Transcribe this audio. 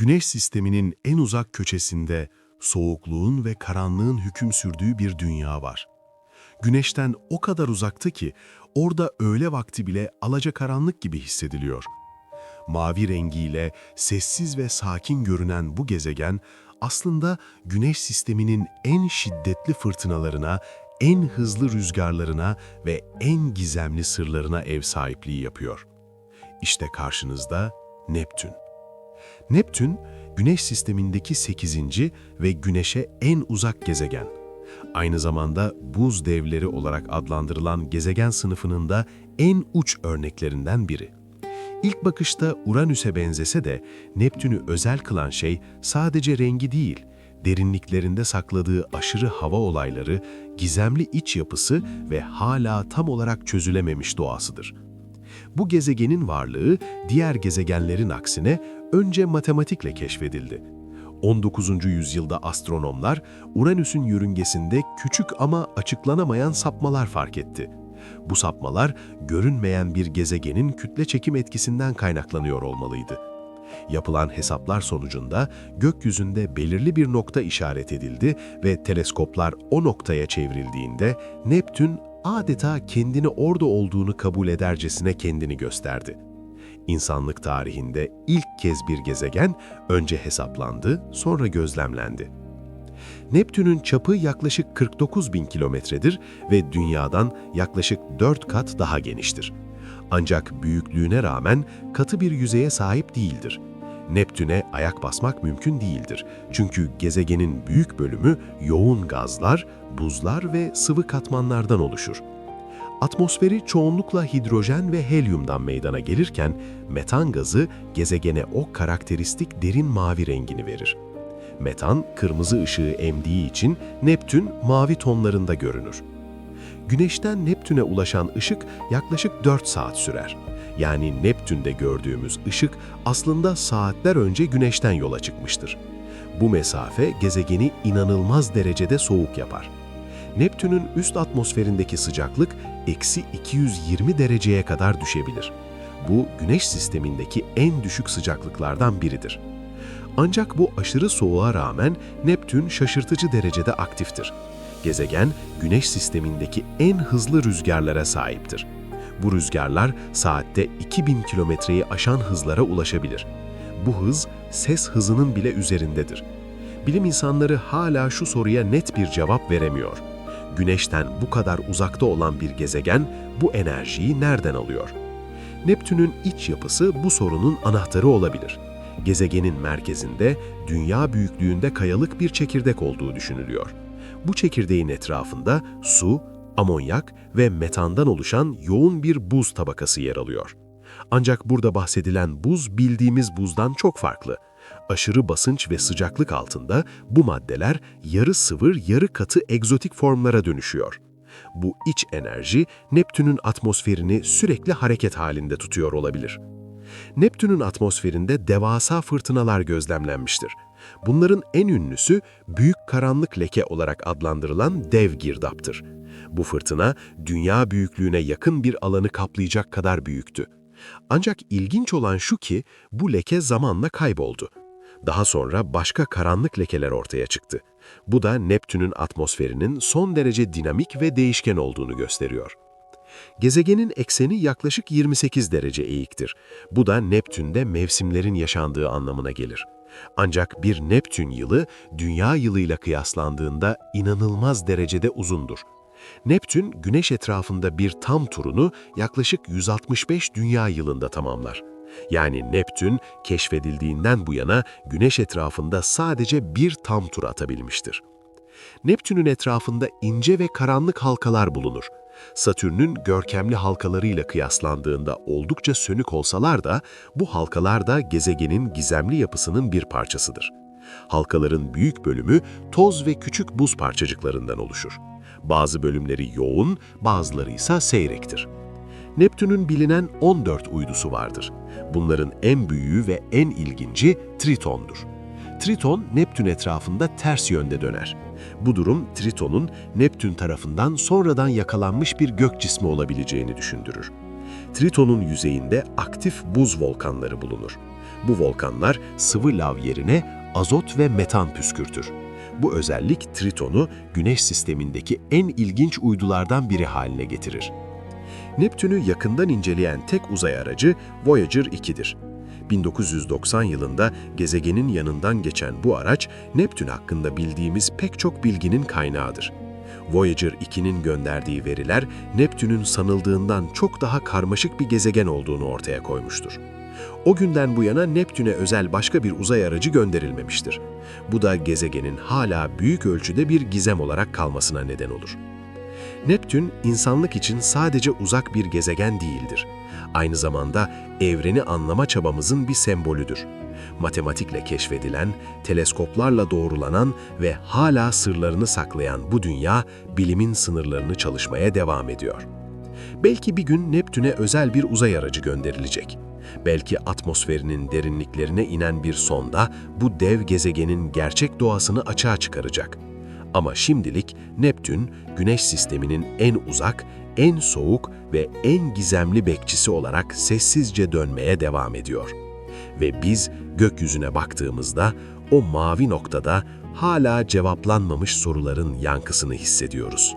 Güneş sisteminin en uzak köşesinde soğukluğun ve karanlığın hüküm sürdüğü bir dünya var. Güneşten o kadar uzakta ki orada öğle vakti bile alacakaranlık gibi hissediliyor. Mavi rengiyle sessiz ve sakin görünen bu gezegen aslında Güneş sisteminin en şiddetli fırtınalarına, en hızlı rüzgarlarına ve en gizemli sırlarına ev sahipliği yapıyor. İşte karşınızda Neptün. Neptün, Güneş sistemindeki 8. ve Güneş'e en uzak gezegen. Aynı zamanda buz devleri olarak adlandırılan gezegen sınıfının da en uç örneklerinden biri. İlk bakışta Uranüs'e benzese de Neptün'ü özel kılan şey sadece rengi değil, derinliklerinde sakladığı aşırı hava olayları, gizemli iç yapısı ve hala tam olarak çözülememiş doğasıdır. Bu gezegenin varlığı diğer gezegenlerin aksine önce matematikle keşfedildi. 19. yüzyılda astronomlar Uranüs'ün yörüngesinde küçük ama açıklanamayan sapmalar fark etti. Bu sapmalar görünmeyen bir gezegenin kütle çekim etkisinden kaynaklanıyor olmalıydı. Yapılan hesaplar sonucunda gökyüzünde belirli bir nokta işaret edildi ve teleskoplar o noktaya çevrildiğinde Neptün adeta kendini orada olduğunu kabul edercesine kendini gösterdi. İnsanlık tarihinde ilk kez bir gezegen önce hesaplandı, sonra gözlemlendi. Neptün'ün çapı yaklaşık 49 bin kilometredir ve Dünya'dan yaklaşık 4 kat daha geniştir. Ancak büyüklüğüne rağmen katı bir yüzeye sahip değildir. Neptün'e ayak basmak mümkün değildir. Çünkü gezegenin büyük bölümü yoğun gazlar, buzlar ve sıvı katmanlardan oluşur. Atmosferi çoğunlukla hidrojen ve helyumdan meydana gelirken metan gazı gezegene o karakteristik derin mavi rengini verir. Metan kırmızı ışığı emdiği için Neptün mavi tonlarında görünür. Güneşten Neptün'e ulaşan ışık yaklaşık 4 saat sürer. Yani Neptün'de gördüğümüz ışık aslında saatler önce Güneş'ten yola çıkmıştır. Bu mesafe gezegeni inanılmaz derecede soğuk yapar. Neptün'ün üst atmosferindeki sıcaklık eksi 220 dereceye kadar düşebilir. Bu Güneş sistemindeki en düşük sıcaklıklardan biridir. Ancak bu aşırı soğuğa rağmen Neptün şaşırtıcı derecede aktiftir. Gezegen, Güneş sistemindeki en hızlı rüzgarlara sahiptir. Bu rüzgarlar saatte 2000 kilometreyi aşan hızlara ulaşabilir. Bu hız, ses hızının bile üzerindedir. Bilim insanları hala şu soruya net bir cevap veremiyor. Güneşten bu kadar uzakta olan bir gezegen bu enerjiyi nereden alıyor? Neptün'ün iç yapısı bu sorunun anahtarı olabilir. Gezegenin merkezinde dünya büyüklüğünde kayalık bir çekirdek olduğu düşünülüyor. Bu çekirdeğin etrafında su, amonyak ve metandan oluşan yoğun bir buz tabakası yer alıyor. Ancak burada bahsedilen buz bildiğimiz buzdan çok farklı. Aşırı basınç ve sıcaklık altında bu maddeler yarı sıvı, yarı katı egzotik formlara dönüşüyor. Bu iç enerji Neptün'ün atmosferini sürekli hareket halinde tutuyor olabilir. Neptün'ün atmosferinde devasa fırtınalar gözlemlenmiştir. Bunların en ünlüsü Büyük Karanlık Leke olarak adlandırılan dev girdaptır. Bu fırtına dünya büyüklüğüne yakın bir alanı kaplayacak kadar büyüktü. Ancak ilginç olan şu ki bu leke zamanla kayboldu. Daha sonra başka karanlık lekeler ortaya çıktı. Bu da Neptün'ün atmosferinin son derece dinamik ve değişken olduğunu gösteriyor. Gezegenin ekseni yaklaşık 28 derece eğiktir. Bu da Neptün'de mevsimlerin yaşandığı anlamına gelir. Ancak bir Neptün yılı dünya yılıyla kıyaslandığında inanılmaz derecede uzundur. Neptün, Güneş etrafında bir tam turunu yaklaşık 165 dünya yılında tamamlar. Yani Neptün, keşfedildiğinden bu yana Güneş etrafında sadece bir tam tur atabilmiştir. Neptün'ün etrafında ince ve karanlık halkalar bulunur. Satürn'ün görkemli halkalarıyla kıyaslandığında oldukça sönük olsalar da bu halkalar da gezegenin gizemli yapısının bir parçasıdır. Halkaların büyük bölümü toz ve küçük buz parçacıklarından oluşur. Bazı bölümleri yoğun, bazıları ise seyrektir. Neptün'ün bilinen 14 uydusu vardır. Bunların en büyüğü ve en ilginci Triton'dur. Triton, Neptün etrafında ters yönde döner. Bu durum Triton'un Neptün tarafından sonradan yakalanmış bir gök cismi olabileceğini düşündürür. Triton'un yüzeyinde aktif buz volkanları bulunur. Bu volkanlar sıvı lav yerine azot ve metan püskürtür. Bu özellik Triton'u Güneş sistemindeki en ilginç uydulardan biri haline getirir. Neptün'ü yakından inceleyen tek uzay aracı Voyager 2'dir. 1990 yılında gezegenin yanından geçen bu araç, Neptün hakkında bildiğimiz pek çok bilginin kaynağıdır. Voyager 2'nin gönderdiği veriler, Neptün'ün sanıldığından çok daha karmaşık bir gezegen olduğunu ortaya koymuştur. O günden bu yana Neptün'e özel başka bir uzay aracı gönderilmemiştir. Bu da gezegenin hala büyük ölçüde bir gizem olarak kalmasına neden olur. Neptün, insanlık için sadece uzak bir gezegen değildir. Aynı zamanda evreni anlama çabamızın bir sembolüdür. Matematikle keşfedilen, teleskoplarla doğrulanan ve hala sırlarını saklayan bu dünya, bilimin sınırlarını çalışmaya devam ediyor. Belki bir gün Neptün'e özel bir uzay aracı gönderilecek. Belki atmosferinin derinliklerine inen bir sonda bu dev gezegenin gerçek doğasını açığa çıkaracak. Ama şimdilik Neptün, Güneş sisteminin en uzak, en soğuk ve en gizemli bekçisi olarak sessizce dönmeye devam ediyor. Ve biz gökyüzüne baktığımızda o mavi noktada hala cevaplanmamış soruların yankısını hissediyoruz.